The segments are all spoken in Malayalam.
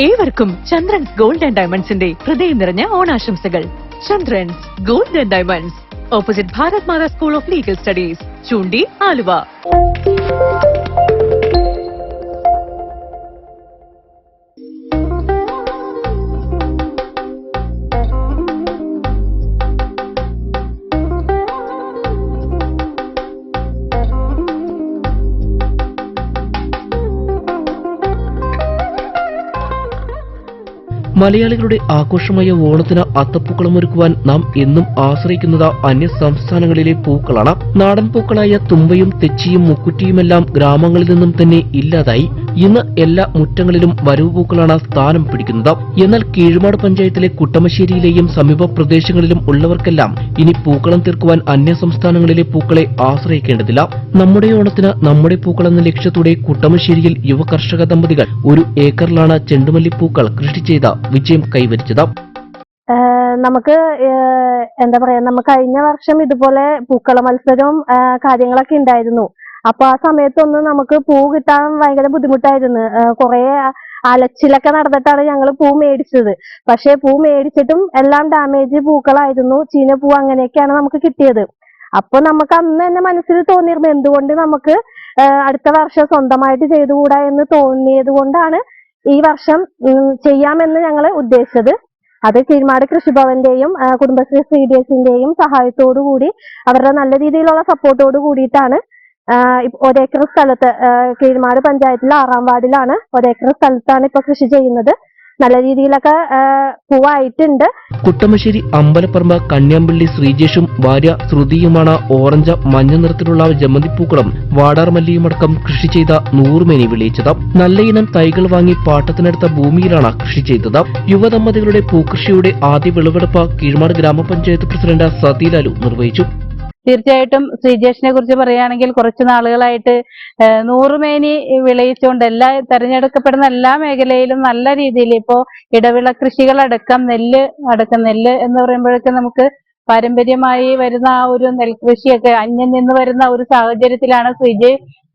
ഏവർക്കും ചന്ദ്രൻസ് ഗോൾഡ് ആൻഡ് ഡയമണ്ട്സിന്റെ ഹൃദയം നിറഞ്ഞ ഓണാശംസകൾ. Chandrans gold and diamonds. Opposite Bharat Mata school of legal studies ചൂണ്ടി ആലുവ. മലയാളികളുടെ ആഘോഷമായ ഓണത്തിന് അത്തപ്പൂക്കളം ഒരുക്കുവാൻ നാം എന്നും ആശ്രയിക്കുന്നത് അന്യ സംസ്ഥാനങ്ങളിലെ പൂക്കളാണ്. നാടൻ പൂക്കളായ തുമ്പയും തെച്ചിയും മുക്കുറ്റിയുമെല്ലാം ഗ്രാമങ്ങളിൽ നിന്നും തന്നെ ഇല്ലാതായി. ഇന്ന് എല്ലാ മുറ്റങ്ങളിലും വരവ് പൂക്കളാണ് സ്ഥാനം പിടിക്കുന്നത്. എന്നാൽ കീഴുമാട് പഞ്ചായത്തിലെ കുട്ടമശ്ശേരിയിലെയും സമീപ പ്രദേശങ്ങളിലും ഉള്ളവർക്കെല്ലാം ഇനി പൂക്കളം തീർക്കുവാൻ അന്യ സംസ്ഥാനങ്ങളിലെ പൂക്കളെ ആശ്രയിക്കേണ്ടതില്ല. നമ്മുടെ ഓണത്തിന് നമ്മുടെ പൂക്കളെന്ന ലക്ഷ്യത്തോടെ കുട്ടമശ്ശേരിയിൽ യുവ കർഷക ദമ്പതികൾ ഒരു ഏക്കറിലാണ് ചെണ്ടുമല്ലിപ്പൂക്കൾ കൃഷി ചെയ്ത വിജയം കൈവരിച്ചത്. നമുക്ക് എന്താ പറയാ നമുക്ക് കഴിഞ്ഞ വർഷം ഇതുപോലെ പൂക്കള മത്സരവും കാര്യങ്ങളൊക്കെ ഉണ്ടായിരുന്നു. അപ്പൊ ആ സമയത്തൊന്നും നമുക്ക് പൂ കിട്ടാൻ ഭയങ്കര ബുദ്ധിമുട്ടായിരുന്നു. കുറെ അലച്ചിലൊക്കെ നടന്നിട്ടാണ് ഞങ്ങൾ പൂ മേടിച്ചത്. പക്ഷെ പൂ മേടിച്ചിട്ടും എല്ലാം ഡാമേജ് പൂക്കളായിരുന്നു. ചീന പൂ അങ്ങനെയൊക്കെയാണ് നമുക്ക് കിട്ടിയത്. അപ്പൊ നമുക്ക് അന്ന് തന്നെ മനസ്സിൽ തോന്നിയിരുന്നു എന്തുകൊണ്ട് നമുക്ക് അടുത്ത വർഷം സ്വന്തമായിട്ട് ചെയ്തുകൂടാ എന്ന് തോന്നിയത് കൊണ്ടാണ് ഈ വർഷം ചെയ്യാമെന്ന് ഞങ്ങൾ ഉദ്ദേശിച്ചത്. അത് കീഴ്മാട് കൃഷിഭവന്റെയും കുടുംബശ്രീ സി ഡി എസിന്റെയും സഹായത്തോടു കൂടി അവരുടെ നല്ല രീതിയിലുള്ള സപ്പോർട്ടോട് കൂടിയിട്ടാണ് ഒരേക്കർ സ്ഥലത്ത് കീഴ്മാട് പഞ്ചായത്തിലെ ആറാം വാർഡിലാണ് ഒരേക്കർ സ്ഥലത്താണ് ഇപ്പൊ കൃഷി ചെയ്യുന്നത്. നല്ല രീതിയിലൊക്കെ പൂവായിട്ടുണ്ട്. കുട്ടമശ്ശേരി അമ്പലപ്പറമ്പ് കന്യാമ്പള്ളി ശ്രീജേഷും ഭാര്യ ശ്രുതിയുമാണ് ഓറഞ്ച് മഞ്ഞ നിറത്തിലുള്ള ജമന്തിപ്പൂക്കളും വാടാർമല്ലിയുമടക്കം കൃഷി ചെയ്ത നൂറുമേനി വിളയിച്ചത്. നല്ല ഇനം തൈകൾ വാങ്ങി പാട്ടത്തിനടുത്ത ഭൂമിയിലാണ് കൃഷി ചെയ്തത്. യുവദമ്പതികളുടെ പൂക്കൃഷിയുടെ ആദ്യ വിളവെടുപ്പ് കീഴ്മാട് ഗ്രാമപഞ്ചായത്ത് പ്രസിഡന്റ് സതീലാലു നിർവഹിച്ചു. തീർച്ചയായിട്ടും ശ്രീജേഷിനെ കുറിച്ച് പറയുകയാണെങ്കിൽ കുറച്ച് നാളുകളായിട്ട് നൂറുമേനി വിളയിച്ചുകൊണ്ട് എല്ലാ തെരഞ്ഞെടുക്കപ്പെടുന്ന എല്ലാ മേഖലയിലും നല്ല രീതിയിൽ ഇപ്പോ ഇടവിള കൃഷികളടക്കം നെല്ല് അടക്കം നെല്ല് എന്ന് പറയുമ്പോഴേക്കും നമുക്ക് പാരമ്പര്യമായി വരുന്ന ആ ഒരു നെൽകൃഷിയൊക്കെ അന്യം നിന്ന് വരുന്ന ഒരു സാഹചര്യത്തിലാണ് ശ്രീജേ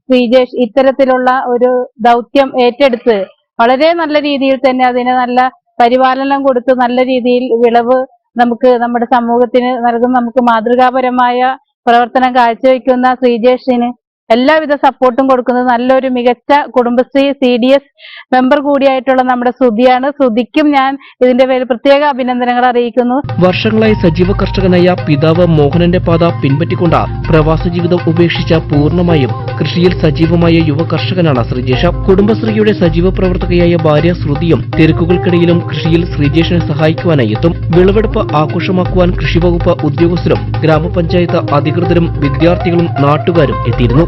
ശ്രീജേഷ് ഇത്തരത്തിലുള്ള ഒരു ദൗത്യം ഏറ്റെടുത്ത് വളരെ നല്ല രീതിയിൽ തന്നെ അതിന് നല്ല പരിപാലനം കൊടുത്ത് നല്ല രീതിയിൽ വിളവ് നമുക്ക് നമ്മുടെ സമൂഹത്തിന് നൽകുന്ന നമുക്ക് മാതൃകാപരമായ പ്രവർത്തനം കാഴ്ചവെക്കുന്ന ശ്രീജേഷിന് എല്ലാവിധ സപ്പോർട്ടും കൊടുക്കുന്നത് നല്ലൊരു മികച്ച Kudumbashree C D S member കൂടിയായിട്ടുള്ള നമ്മുടെ ശ്രുതിയാണ് ശ്രുതിക്കും ഞാൻ ഇതിന്റെ പേരിൽ പ്രത്യേക അഭിനന്ദനങ്ങൾ അറിയിക്കുന്നു. വർഷങ്ങളായി സജീവ കർഷകനായ പിതാവ് മോഹനന്റെ പാത പിൻപറ്റിക്കൊണ്ട് പ്രവാസ ജീവിതം ഉപേക്ഷിച്ച പൂർണമായും കൃഷിയിൽ സജീവമായ യുവ കർഷകനാണ് ശ്രീജേഷ്. കുടുംബശ്രീയുടെ സജീവ പ്രവർത്തകയായ ഭാര്യ ശ്രുതിയും തിരക്കുകൾക്കിടയിലും കൃഷിയിൽ ശ്രീജേഷിനെ സഹായിക്കുവാനായി എത്തും. വിളവെടുപ്പ് ആഘോഷമാക്കുവാൻ കൃഷിവകുപ്പ് ഉദ്യോഗസ്ഥരും ഗ്രാമപഞ്ചായത്ത് അധികൃതരും വിദ്യാർത്ഥികളും നാട്ടുകാരും എത്തിയിരുന്നു.